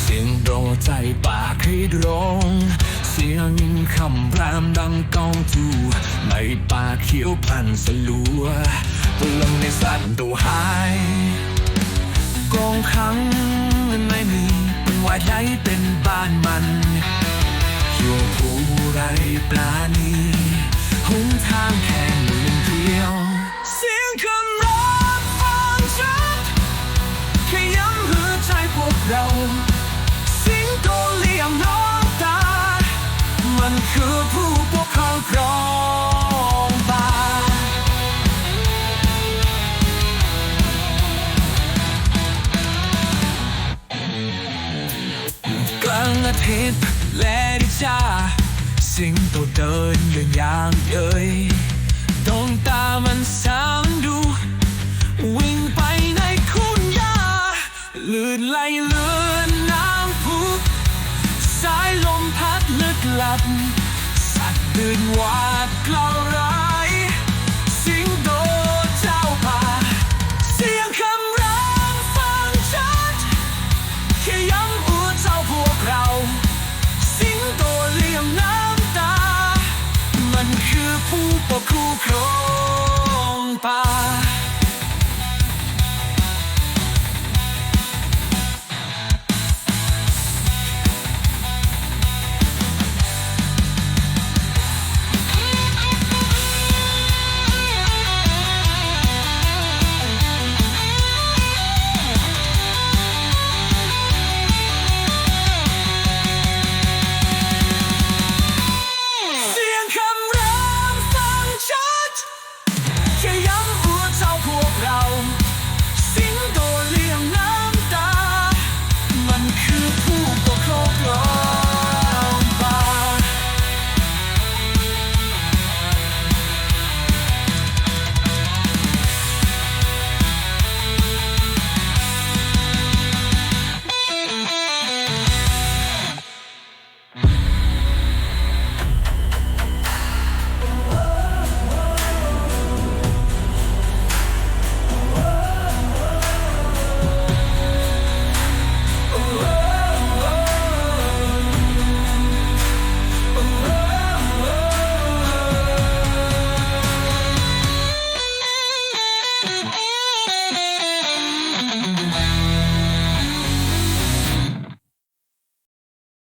เสียงโดนใจปากให้ร้อง สียงคำรามดังกองจูในป่าเขียวพันสลัวพลังในสัตว์ตัวหายกองขังไม่มีเป็นวายใหญ่เป็นบ้านมันอยู่ผู้ไรปลานีหนทางแค่หนึ่งเดียว เสียงคำร้องฟังชัดขย้ำหัวใจพวกเรา สิงโตาทิตย์และดิชาสิงโตเดินอย่างยางเอ่ยดวงตามันสามดู วิ่งไปในคุ้งหญ้าลื่นไหลเลือนน้ำพุสายลมพัดลึกลับ สัตว์ตื่นหวาดกลัวร้า